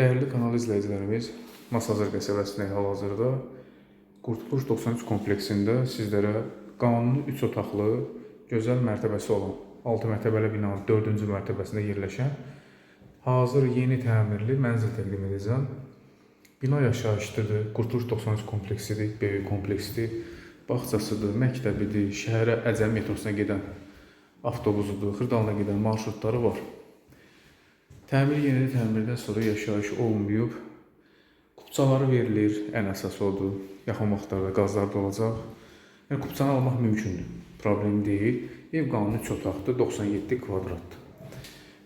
Dəyərli kanal izləyicilərimiz, Masazır qəsəbəsində hal-hazırda Qurtuluş 93 kompleksində sizlərə qanuni 3 otaqlı, gözəl mərtəbəsi olan 6 mərtəbəli binanın 4-cü mərtəbəsində yerləşən hazır yeni təmirli mənzil təqdim edəcəm. Bina yaşayışlıdır, Qurtuluş 93 kompleksidir, böyük kompleksdir. Bağçasıdır, məktəbidir, şəhərə Əcəm metrosuna gedən avtobusudur, Xırdalına gedən marşrutları var. Təmir yeni təmirdən sonra yaşayış olmayıb. Kupçaları verilir, ən əsas odur. Yaxın vaxtlarda qazlar da olacaq. Yəni kupçanı almaq mümkündür. Problem deyil. Ev qanuni 3 otaqdır, 97 kvadratdır.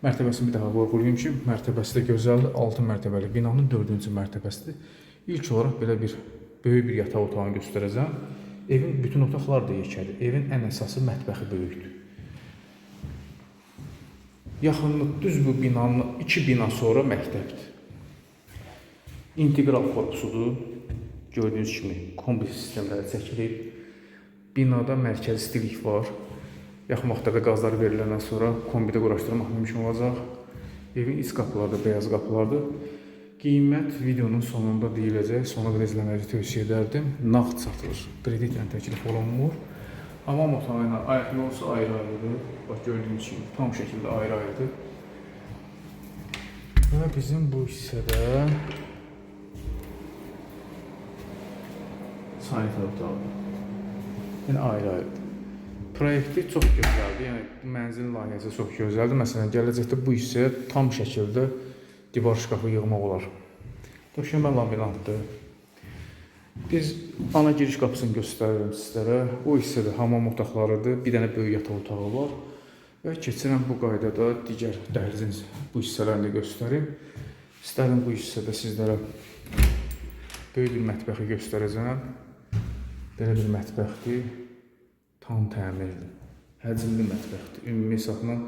Mərtəbəsini bir daha vurğulayım ki, mərtəbəsi də gözəldir. 6 mərtəbəli binanın 4-cü mərtəbəsidir. İlk olaraq belə bir böyük bir yataq otağını göstərəcəm. Evin bütün otaqları da yekədir. Evin ən əsası mətbəxi böyükdür. Yaxınlıq düz bu binanın iki bina sonra məktəbdir. İntegral korpusudur. Gördüyünüz kimi kompleks sistemləri çəkilib. Binada mərkəzi istilik var. Yaxın vaxtlarda qazlar veriləndən sonra kombidə quraşdırmaq mümkün olacaq. Evin iç qapıları da beyaz qapılardır. Qiymət videonun sonunda deyiləcək. Sona qədər izləməyi tövsiyə edərdim. Nağd satılır. Kreditlə təklif olunmur. Hamam otağı ilə ayaq yolusu ayrı-ayrıdır. Bax gördüyünüz kimi tam şəkildə ayrı-ayrıdır. Və bizim bu hissədə sanitar otağı. Yəni ayrı-ayrıdır. Proyekti çox gözəldir. Yəni bu mənzilin layihəsi çox gözəldir. Məsələn, gələcəkdə bu hissəyə tam şəkildə divar şkafı yığmaq olar. Döşəmə laminatdır. Biz ana giriş qapısını göstərirəm sizlərə. O hissədə hamam otaqlarıdır. Bir dənə böyük yataq otağı var. Və keçirəm bu qaydada digər dəhlizin bu hissələrini göstərim. İstərdim bu hissədə sizlərə böyük bir mətbəxi göstərəcəm. Belə bir mətbəxdir. Tam təmirli. Həcmli mətbəxdir. Ümumi hesabla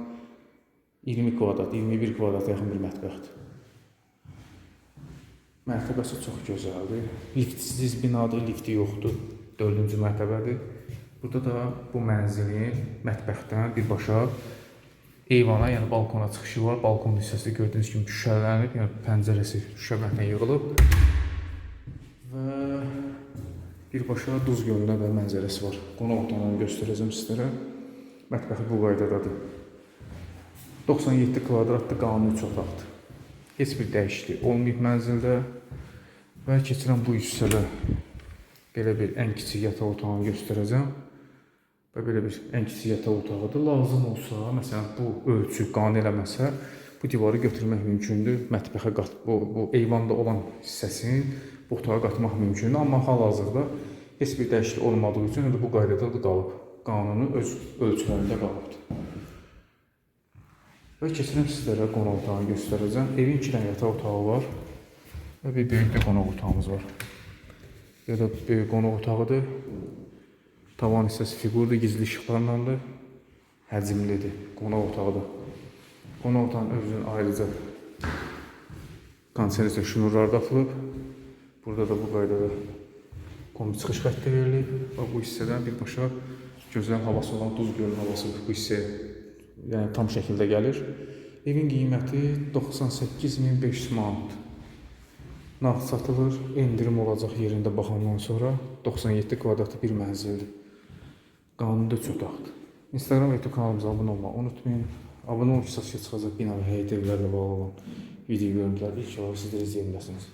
20 kvadrat, 21 kvadrata yaxın bir mətbəxdir. Mərtəbəsi çox gözəldir. Liftsiz binadır, lifti yoxdur. 4-cü mərtəbədir. Burada da bu mənzilin mətbəxdən birbaşa eyvana, yəni balkona çıxışı var. Balkon hissəsi gördüyünüz kimi şüşələnib, yəni pəncərəsi şüşəbəklə yığılıb. Və birbaşa Duz gölünə də mənzərəsi var. Qonaq otağını göstərəcəm sizlərə. Mətbəxi bu qaydadadır. 97 kvadratlı qanuni 3 otaqdır. Heç bir dəyişiklik olmayıb mənzildə. Və keçirəm bu hissədə belə bir ən kiçik yataq otağını göstərəcəm. Və belə bir ən kiçik yataq otağıdır. Lazım olsa, məsələn, bu ölçü qane eləməsə, bu divarı götürmək mümkündür. Mətbəxə qat bu, bu eyvanda olan hissəsini bu otağa qatmaq mümkündür, amma hal-hazırda heç bir dəyişiklik olmadığı üçün bu qaydada da qalıb. Qanunu öz ölçülərində qalıbdır. Və keçirəm sizlərə qonaq otağını göstərəcəm. Evin iki dənə yataq otağı var və bir böyük də qonaq otağımız var. Ya da böyük qonaq otağıdır. Tavan hissəsi fiqurdur, gizli işıqlarlandır. Həcmlidir qonaq otağıdır. Qonaq otağının özünün ayrıca konservasiya şnurları taxılıb. Burada da bu qaydada kombi çıxış xətti verilib və bu hissədən birbaşa gözəl havası olan Duz gölünün havası bu hissəyə yəni tam şəkildə gəlir. Evin qiyməti 98500 manat. Nağd satılır, endirim olacaq yerində baxandan sonra 97 kvadratlı bir mənzildir. Qanunda üç otaqdır. Instagram və YouTube kanalımıza abunə olmağı unutmayın. Abunə ki, çıxacaq bina və həyət evlərlə bağlı olan video görüntülər ilk olaraq sizlər izləyə biləsiniz.